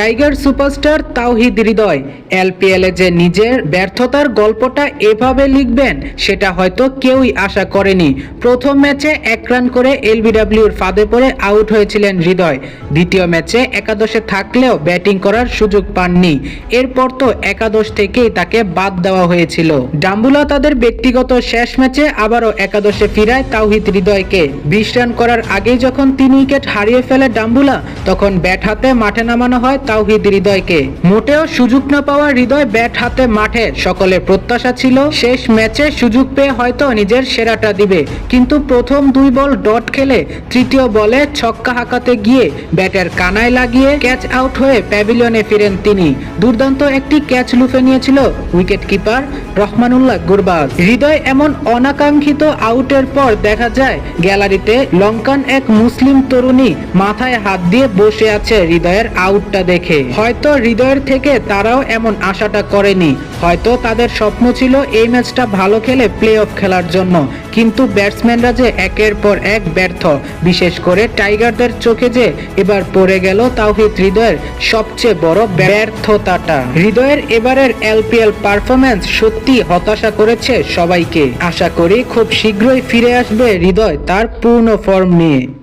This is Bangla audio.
Tiger superstar Towhid Hridoy, LPL যে নিজের ব্যর্থতার গল্পটা এভাবে লিখবেন, সেটা হয়তো কেউই আশা করেনি। প্রথম ম্যাচে এক রান করে এলবিডব্লিউর ফাঁদে পড়ে আউট হয়েছিলেন হৃদয়। দ্বিতীয় ম্যাচে একাদশে থাকলেও ব্যাটিং করার সুযোগ পাননি। এরপর তো একাদশ থেকেই তাকে বাদ দেওয়া হয়েছিল। ডাম্বুলা তাদের ব্যক্তিগত শেষ ম্যাচে আবারও একাদশে ফিরায় তাওহিদ হৃদয়কে। বিশ রান করার আগেই যখন তিন উইকেট হারিয়ে ফেলে ডাম্বুলা তখন ব্যাট হাতে মাঠে নামানো হয় তাওহিদ হৃদয়কে। মোটেও সুযোগ না পাওয়া হৃদয় ব্যাট হাতে মাঠে। সকলের প্রত্যাশা ছিল, শেষ ম্যাচে সুযোগ পেয়ে হয়তো নিজের সেরাটা দিবে। কিন্তু প্রথম দুই বল ডট খেলে তৃতীয় বলে ছক্কা হাঁকাতে গিয়ে ব্যাটের কানায় লাগিয়ে ক্যাচ আউট হয়ে প্যাভিলিয়নে ফিরেন তিনি। দুর্দান্ত একটি ক্যাচ লুফে নিয়েছিল উইকেট কিপার রহমানুল্লাহ গুরবাজ। হৃদয় এমন অনাকাঙ্ক্ষিত আউটের পর দেখা যায় গ্যালারিতে লঙ্কান এক মুসলিম তরুণী মাথায় হাত দিয়ে বসে আছে হৃদয়ের আউটটা দেখে। হয়তো হৃদয়ের থেকে তারাও এমন আশাটা করেনি। হয়তো তাদের স্বপ্ন ছিল এই ম্যাচটা ভালো খেলে প্লে অফ খেলার জন্য। কিন্তু ব্যাটসম্যানরা যে একের পর এক ব্যর্থ, বিশেষ করে টাইগারদের চোখে যে এবার পড়ে গেল তাওহিদ হৃদয়ের সবচেয়ে বড় ব্যর্থতাটা। হৃদয়ের এবারের এলপিএল পারফরম্যান্স সত্যি হতাশা করেছে সবাইকে। আশা করি খুব শীঘ্রই ফিরে আসবে হৃদয় তার পূর্ণ ফর্ম নিয়ে।